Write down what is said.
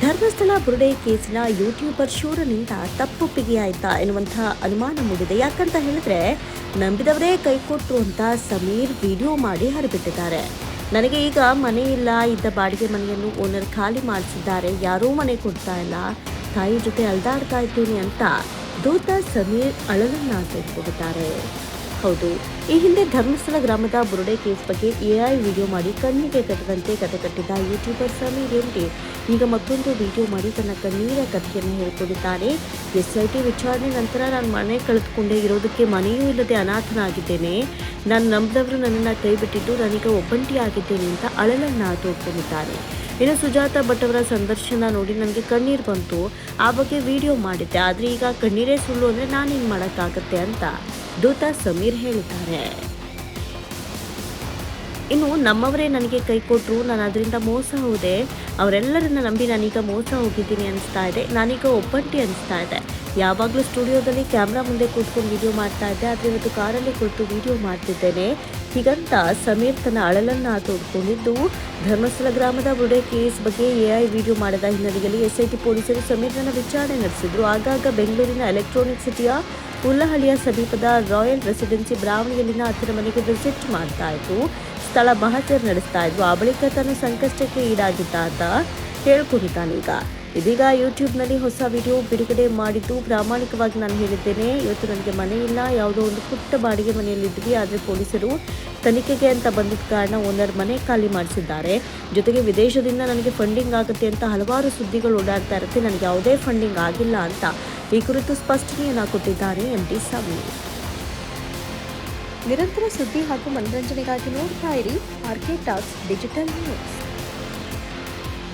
ಧರ್ಮಸ್ಥಳ ಬುರುಡೆ ಕೇಸಿನ YouTuber ಶೂರನಿಂದ ತಪ್ಪೊಪ್ಪಿಗೆಯಾಯ್ತಾ ಎನ್ನುವಂತಹ ಅನುಮಾನ ಮೂಡಿದೆ. ಯಾಕಂತ ಹೇಳಿದ್ರೆ ನಂಬಿದವರೇ ಕೈಕೊಟ್ರು ಅಂತ ಸಮೀರ್ ವಿಡಿಯೋ ಮಾಡಿ ಹರಿಬಿಟ್ಟಿದ್ದಾರೆ. ನನಗೆ ಈಗ ಮನೆ ಇಲ್ಲ, ಇದ್ದ ಬಾಡಿಗೆ ಮನೆಯನ್ನು ಓನರ್ ಖಾಲಿ ಮಾಡಿಸಿದ್ದಾರೆ. ಯಾರೂ ಮನೆ ಕೊಡ್ತಾ ಇಲ್ಲ. ತಾಯಿ ಜೊತೆ ಅಲ್ದಾಡ್ತಾ ಇದ್ದೀನಿ ಅಂತ ದೂತ ಸಮೀರ್ ಅಳಲನ್ನ ತೆಗೆದುಕೊಂಡಿದ್ದಾರೆ ಹೌದು. ಈ ಹಿಂದೆ ಧರ್ಮಸ್ಥಳ ಗ್ರಾಮದ ಬುರುಡೆ ಕೇಸ್ ಬಗ್ಗೆ ಎಐ ವಿಡಿಯೋ ಮಾಡಿ ಕಣ್ಣಿಗೆ ಕಟ್ಟದಂತೆ ಕತೆ ಕಟ್ಟಿದ್ದ ಯೂಟ್ಯೂಬರ್ ಸಮೀರ್ ಎಂಟಿ. ಈಗ ಮತ್ತೊಂದು ವಿಡಿಯೋ ಮಾಡಿ ತನ್ನ ಕಣ್ಣೀರ ಕಥೆಯನ್ನು ಹೇಳಿಕೊಂಡಿದ್ದಾನೆ ಟಿ ವಿಚಾರಣೆ ನಂತರ ನಾನು ಮನೆ ಕಳೆದುಕೊಂಡೇ ಇರೋದಕ್ಕೆ ಮನೆಯೂ ಇಲ್ಲದೆ ಅನಾಥನಾಗಿದ್ದೇನೆ. ನಾನು ನಂಬಿದವರು ನನ್ನನ್ನು ಕೈ ಬಿಟ್ಟಿದ್ದು ನನಗೆ ಒಬ್ಬಂಟಿಯಾಗಿದ್ದೇನೆ ಅಂತ ಅಳಲನ್ನ ತೋಡ್ಕೊಂಡಿದ್ದಾನೆ ಇನ್ನು ಸುಜಾತ ಭಟ್ ಅವರ ಸಂದರ್ಶನ ನೋಡಿ ನನಗೆ ಕಣ್ಣೀರು ಬಂತು. ಆ ಬಗ್ಗೆ ವಿಡಿಯೋ ಮಾಡಿದ್ದೆ. ಆದರೆ ಈಗ ಕಣ್ಣೀರೇ ಸುಳ್ಳು ಅಂದರೆ ನಾನೇನು ಮಾಡೋಕ್ಕಾಗತ್ತೆ ಅಂತ ದೂತ ಸಮೀರ್ ಹೇಳಿದ್ದಾರೆ. ಇನ್ನು ನಮ್ಮವರೇ ನನಗೆ ಕೈ ಕೊಟ್ಟರು ನಾನು ಅದರಿಂದ ಮೋಸ ಹೋದೆ. ಅವರೆಲ್ಲರನ್ನ ನಂಬಿ ನಾನೀಗ ಮೋಸ ಹೋಗಿದ್ದೀನಿ ಅನಿಸ್ತಾ ಇದೆ. ನಾನೀಗ ಒಬ್ಬಂಟಿ ಅನಿಸ್ತಾ ಇದೆ. ಯಾವಾಗಲೂ ಸ್ಟುಡಿಯೋದಲ್ಲಿ ಕ್ಯಾಮ್ರಾ ಮುಂದೆ ಕೂತ್ಕೊಂಡು ವಿಡಿಯೋ ಮಾಡ್ತಾ ಇದ್ದೆ. ಆದರೆ ಇವತ್ತು ಕಾರಲ್ಲಿ ಕುಳಿತು ವಿಡಿಯೋ ಮಾಡ್ತಿದ್ದೇನೆ. ಹೀಗಂತ ಸಮೀರ್ ತನ್ನ ಅಳಲನ್ನ ತೋಡ್ಕೊಂಡಿದ್ದು, ಧರ್ಮಸ್ಥಳ ಗ್ರಾಮದ ಬುಡೆ ಕೇಸ್ ಬಗ್ಗೆ ಎಐ ವಿಡಿಯೋ ಮಾಡಿದ ಹಿನ್ನೆಲೆಯಲ್ಲಿ ಎಸ್ಐಟಿ ಪೊಲೀಸರು ಸಮೀರ್ನ ವಿಚಾರಣೆ ನಡೆಸಿದ್ರು. ಆಗಾಗ ಬೆಂಗಳೂರಿನ ಎಲೆಕ್ಟ್ರಾನಿಕ್ ಸಿಟಿಯ ಉಲ್ಲಹಳ್ಳಿಯ ಸಮೀಪದ ರಾಯಲ್ ರೆಸಿಡೆನ್ಸಿ ಬ್ರಾವಣಿಯಲ್ಲಿನ ಆತನ ಮನೆಗೆ ವಿಸಿಟ್ ಮಾಡ್ತಾ ಇತ್ತು ಸ್ಥಳ ಮಹಚರ್ ನಡೆಸ್ತಾ ಇದ್ರು. ಆ ಬಳಿಕ ತನ್ನ ಸಂಕಷ್ಟಕ್ಕೆ ಈಡಾಗಿದ್ದ ಅಂತ ಹೇಳ್ಕೊಂಡಿದ್ದಾನೀಗ ಇದೀಗ ಯೂಟ್ಯೂಬ್ನಲ್ಲಿ ಹೊಸ ವಿಡಿಯೋ ಬಿಡುಗಡೆ ಮಾಡಿದ್ದು ಪ್ರಾಮಾಣಿಕವಾಗಿ ನಾನು ಹೇಳಿದ್ದೇನೆ. ಇವತ್ತು ನನಗೆ ಮನೆ ಇಲ್ಲ. ಯಾವುದೋ ಒಂದು ಪುಟ್ಟ ಬಾಡಿಗೆ ಮನೆಯಲ್ಲಿದ್ವಿ ಆದರೆ ಪೊಲೀಸರು ತನಿಖೆಗೆ ಅಂತ ಬಂದಿದ್ದ ಕಾರಣ ಓನರ್ ಮನೆ ಖಾಲಿ ಮಾಡಿಸಿದ್ದಾರೆ. ಜೊತೆಗೆ ವಿದೇಶದಿಂದ ನನಗೆ ಫಂಡಿಂಗ್ ಆಗುತ್ತೆ ಅಂತ ಹಲವಾರು ಸುದ್ದಿಗಳು ಓಡಾಡ್ತಾ ಇರುತ್ತೆ. ನನಗೆ ಯಾವುದೇ ಫಂಡಿಂಗ್ ಆಗಿಲ್ಲ ಅಂತ ಈ ಕುರಿತು ಸ್ಪಷ್ಟನೆಯನ್ನು ಕೊಟ್ಟಿದ್ದಾರೆ ಎಂ ಸಮೀರ್ ನಿರಂತರ ಸುದ್ದಿ ಹಾಗೂ ಮನರಂಜನೆಗಾಗಿ ನೋಡ್ತಾ ಇರಿ ಆರ್ಕೆ ಟಾಕ್ಸ್ ಡಿಜಿಟಲ್ ನ್ಯೂಸ್.